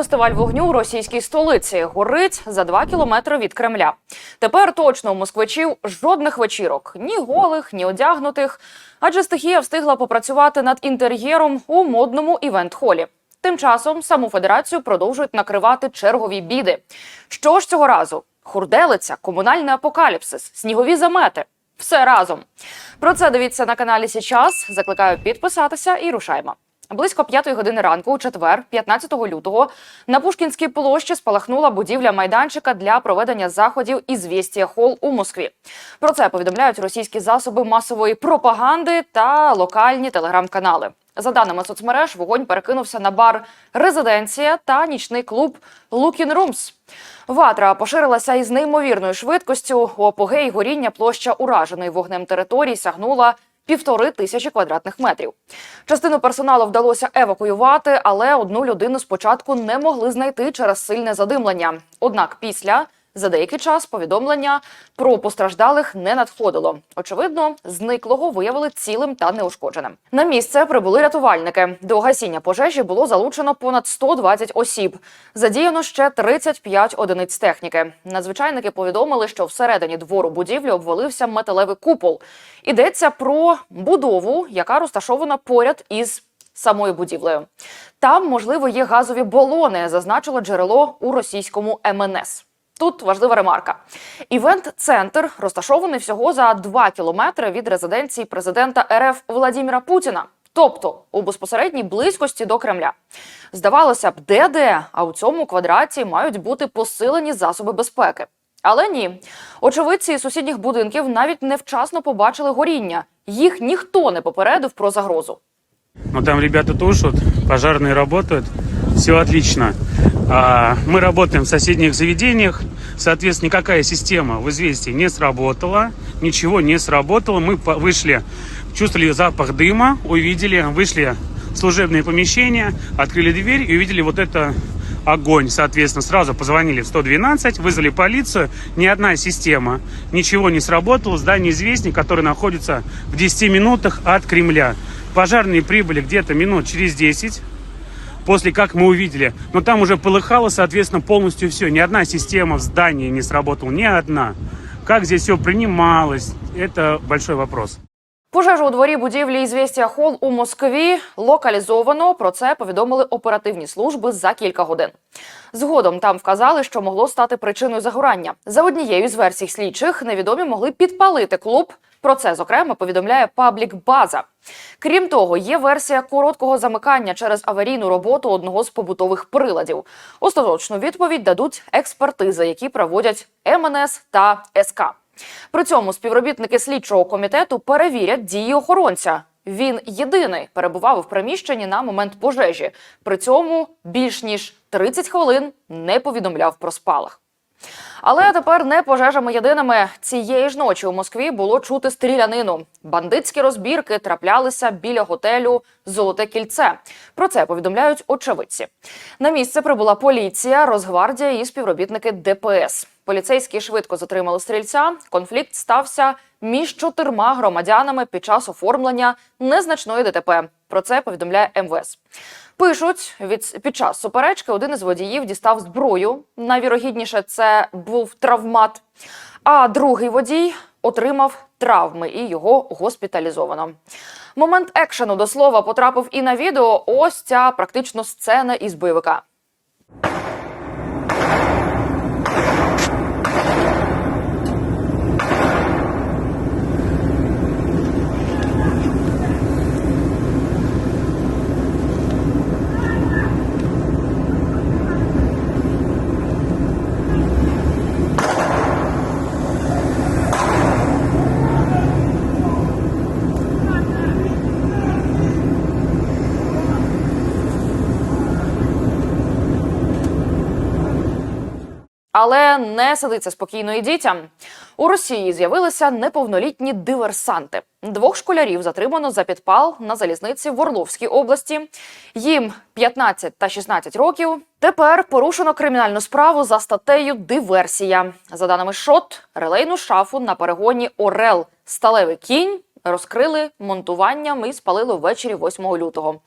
фестиваль вогню у російській столиці горить за два кілометри від Кремля. Тепер точно у москвичів жодних вечірок, ні голих, ні одягнутих. Адже стихія встигла попрацювати над інтер'єром у модному івент-холі. Тим часом саму федерацію продовжують накривати чергові біди. Що ж цього разу? Хурделиця, комунальний апокаліпсис, снігові замети. Все разом. Про це дивіться на каналі Січас. Закликаю підписатися і рушаймо. Близько п'ятої години ранку, у четвер, 15 лютого, на Пушкінській площі спалахнула будівля майданчика для проведення заходів «Ізвєстія Холл» у Москві. Про це повідомляють російські засоби масової пропаганди та локальні телеграм-канали. За даними соцмереж, вогонь перекинувся на бар Резиденція та нічний клуб Лукін Румс. Ватра поширилася із неймовірною швидкістю. У апогеї горіння площа ураженої вогнем території сягнула півтори тисячі квадратних метрів. Частину персоналу вдалося евакуювати, але одну людину спочатку не могли знайти через сильне задимлення. Однак після за деякий час повідомлення про постраждалих не надходило. Очевидно, зниклого виявили цілим та неушкодженим. На місце прибули рятувальники. До гасіння пожежі було залучено понад 120 осіб. Задіяно ще 35 одиниць техніки. Надзвичайники повідомили, що всередині двору будівлі обвалився металевий купол. Йдеться про будову, яка розташована поряд із самою будівлею. Там, можливо, є газові балони, зазначило джерело у російському МНС. Тут важлива ремарка. Івент-центр розташований всього за 2 кілометри від резиденції президента РФ Володимира Путіна, тобто у безпосередній близькості до Кремля. Здавалося б, де-де, а у цьому квадраті мають бути посилені засоби безпеки. Але ні, очевидці сусідніх будинків навіть невчасно побачили горіння. Їх ніхто не попередив про загрозу. Ну там ребята тушат, пожарные работают, все отлично. А, мы работаем в соседних заведениях, соответственно, никакая система в известии не сработала, ничего не сработало. Мы вышли, чувствовали запах дыма, увидели, вышли в служебное помещение, открыли дверь и увидели вот это огонь. Соответственно, сразу позвонили в 112, вызвали полицию. Ни одна система, ничего не сработало. Здание известий, которое находится в 10 минутах от Кремля. Пожарные прибыли где-то минут через 10 после как мы увидели. Но там уже полыхало, соответственно, полностью все. Ни одна система в здании не сработала, ни одна. Как здесь все принималось, это большой вопрос. Пожежу у дворі будівлі «Ізвєстія Холл» у Москві локалізовано. Про це повідомили оперативні служби за кілька годин. Згодом там вказали, що могло стати причиною загорання. За однією з версій слідчих, невідомі могли підпалити клуб. про це зокрема повідомляє паблік База. Крім того, є версія короткого замикання через аварійну роботу одного з побутових приладів. Остаточну відповідь дадуть експертизи, які проводять МНС та СК. При цьому співробітники слідчого комітету перевірять дії охоронця. Він єдиний перебував в приміщенні на момент пожежі. При цьому більш ніж 30 хвилин не повідомляв про спалах. Але тепер не пожежами єдиними. Цієї ж ночі у Москві було чути стрілянину. Бандитські розбірки траплялися біля готелю Золоте кільце. Про це повідомляють очевидці. На місце прибула поліція, Росгвардія і співробітники ДПС. Поліцейські швидко затримали стрільця. Конфлікт стався між чотирма громадянами під час оформлення незначної ДТП. Про це повідомляє МВС. Пишуть, від під час суперечки один із водіїв дістав зброю. Найвірогідніше це був травмат. А другий водій отримав травми і його госпіталізовано. Момент екшену до слова потрапив і на відео. Ось ця практично сцена із бойовика. Але не сидиться спокійно і дітям. У Росії з'явилися неповнолітні диверсанти. Двох школярів затримано за підпал на залізниці в Орловській області. Їм 15 та 16 років. Тепер порушено кримінальну справу за статтею диверсія. За даними ШОТ, релейну шафу на перегоні Орел Сталевий кінь розкрили монтуванням і спалили ввечері 8 лютого.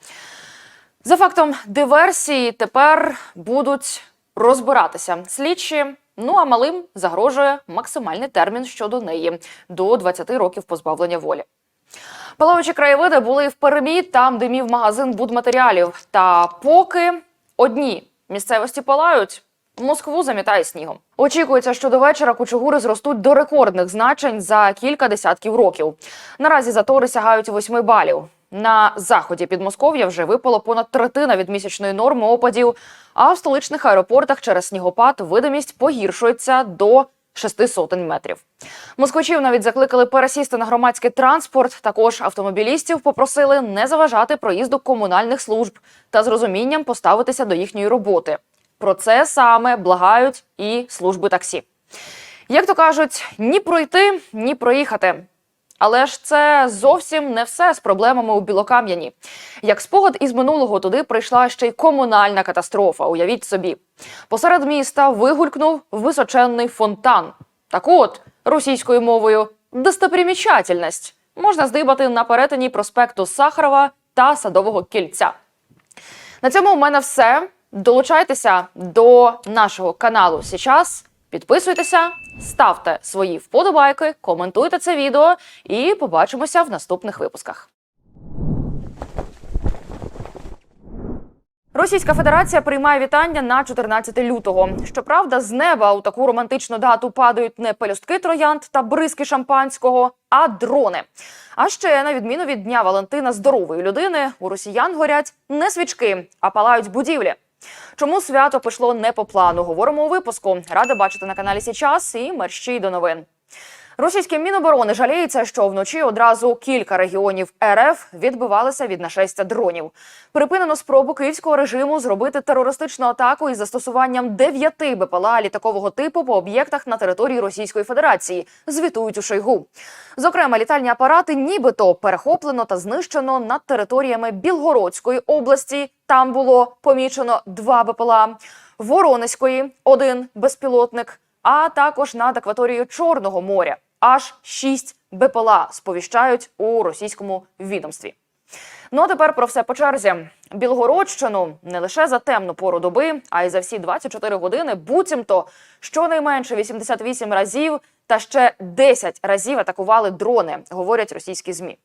За фактом диверсії тепер будуть розбиратися слідчі. Ну а малим загрожує максимальний термін щодо неї до 20 років позбавлення волі. Палаючі краєвиди були в Перемі, там димів магазин будматеріалів. Та поки одні місцевості палають, Москву замітає снігом. Очікується, що до вечора кучугури зростуть до рекордних значень за кілька десятків років. Наразі затори сягають 8 балів. На заході Підмосков'я вже випало понад третина від місячної норми опадів. А в столичних аеропортах через снігопад видимість погіршується до 6 сотень метрів. Москвичів навіть закликали пересісти на громадський транспорт. Також автомобілістів попросили не заважати проїзду комунальних служб та з розумінням поставитися до їхньої роботи. Про це саме благають і служби таксі. Як то кажуть, ні пройти, ні проїхати. Але ж це зовсім не все з проблемами у Білокам'яні. Як спогад із минулого туди прийшла ще й комунальна катастрофа. Уявіть собі, посеред міста вигулькнув височенний фонтан. Так от, російською мовою достопримічательність можна здибати на перетині проспекту Сахарова та Садового кільця. На цьому у мене все. Долучайтеся до нашого каналу сейчас. Підписуйтеся, ставте свої вподобайки, коментуйте це відео і побачимося в наступних випусках. Російська Федерація приймає вітання на 14 лютого. Щоправда, з неба у таку романтичну дату падають не пелюстки троянд та бризки шампанського, а дрони. А ще, на відміну від Дня Валентина здорової людини, у росіян горять не свічки, а палають будівлі. Чому свято пішло не по плану? Говоримо у випуску. Рада бачити на каналі Січас і мерщій до новин. Російське міноборони жаліється, що вночі одразу кілька регіонів РФ відбивалися від нашестя дронів. Припинено спробу київського режиму зробити терористичну атаку із застосуванням дев'яти БПЛА літакового типу по об'єктах на території Російської Федерації. Звітують у Шойгу. Зокрема, літальні апарати нібито перехоплено та знищено над територіями Білгородської області. Там було помічено два БПЛА, Воронезької один безпілотник, а також над акваторією Чорного моря. Аж шість БПЛА сповіщають у російському відомстві. Ну а тепер про все по черзі. Білгородщину не лише за темну пору доби, а й за всі 24 години, буцімто щонайменше 88 разів та ще 10 разів атакували дрони, говорять російські змі.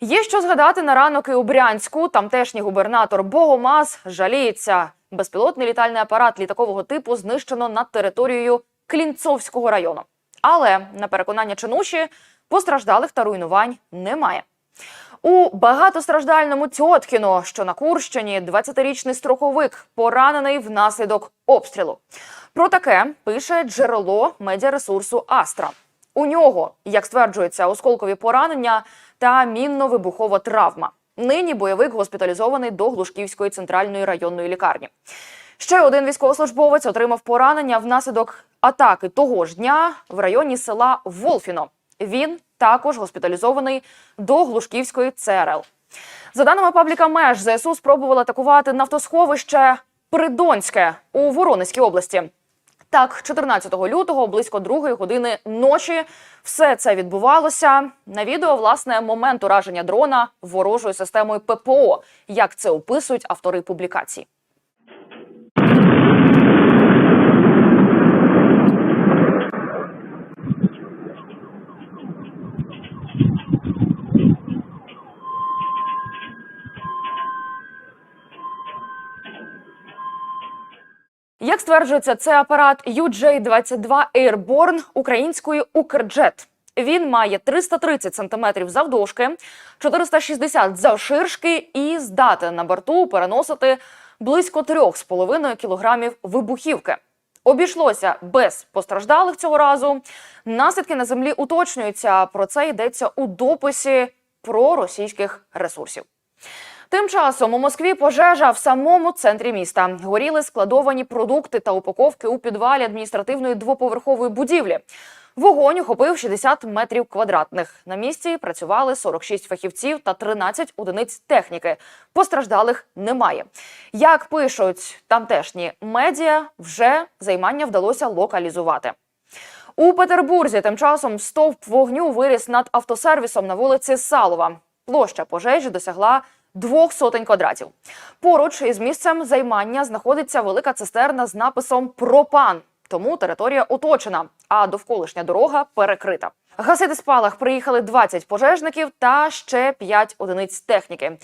Є що згадати на ранок і у Брянську. Тамтешній губернатор Богомаз жаліється. Безпілотний літальний апарат літакового типу знищено над територією Клінцовського району. Але на переконання чинуші постраждалих та руйнувань немає. У багатостраждальному Тьоткіно, що на Курщині, 20-річний строковик поранений внаслідок обстрілу. Про таке пише джерело медіаресурсу Астра. У нього, як стверджується, осколкові поранення та мінно-вибухова травма. Нині бойовик госпіталізований до Глушківської центральної районної лікарні. Ще один військовослужбовець отримав поранення внаслідок атаки того ж дня в районі села Волфіно. Він також госпіталізований до Глушківської ЦРЛ. За даними пабліка Меж, ЗСУ спробували атакувати нафтосховище Придонське у Воронезькій області. Так, 14 лютого, близько другої години ночі, все це відбувалося. На відео, власне, момент ураження дрона ворожою системою ППО, як це описують автори публікації. Як стверджується, це апарат UJ-22 Airborne української Укрджет. Він має 330 см завдовжки, 460 завширшки і здатен на борту переносити близько 3,5 кілограмів вибухівки. Обійшлося без постраждалих цього разу. Наслідки на землі уточнюються. Про це йдеться у дописі про російських ресурсів. Тим часом у Москві пожежа в самому центрі міста. Горіли складовані продукти та упаковки у підвалі адміністративної двоповерхової будівлі. Вогонь охопив 60 метрів квадратних. На місці працювали 46 фахівців та 13 одиниць техніки. Постраждалих немає. Як пишуть тамтешні медіа, вже займання вдалося локалізувати. У Петербурзі тим часом стовп вогню виріс над автосервісом на вулиці Салова. Площа пожежі досягла двох сотень квадратів. Поруч із місцем займання знаходиться велика цистерна з написом Пропан. Тому територія оточена, а довколишня дорога перекрита. Гасити спалах приїхали 20 пожежників та ще 5 одиниць техніки.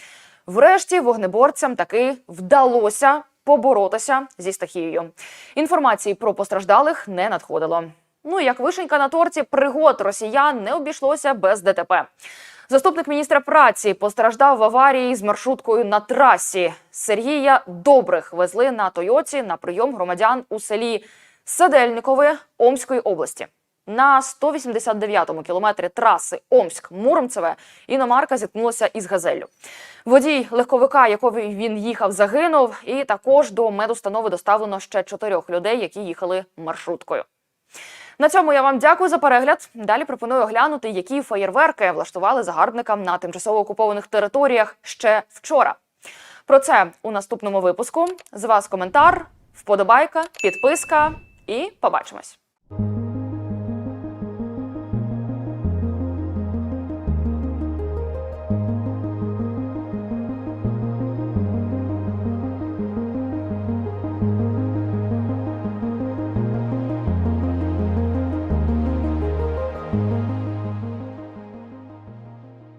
Врешті вогнеборцям таки вдалося поборотися зі стихією. Інформації про постраждалих не надходило. Ну як вишенька на торті пригод росіян не обійшлося без ДТП. Заступник міністра праці постраждав в аварії з маршруткою на трасі. Сергія Добрих везли на Тойоті на прийом громадян у селі Седельникове Омської області. На 189-му кілометрі траси Омськ-Муромцеве іномарка зіткнулася із газеллю. Водій легковика, якого він їхав, загинув, і також до медустанови доставлено ще чотирьох людей, які їхали маршруткою. На цьому я вам дякую за перегляд. Далі пропоную оглянути, які феєрверки влаштували загарбникам на тимчасово окупованих територіях ще вчора. Про це у наступному випуску. З вас коментар, вподобайка, підписка і побачимось.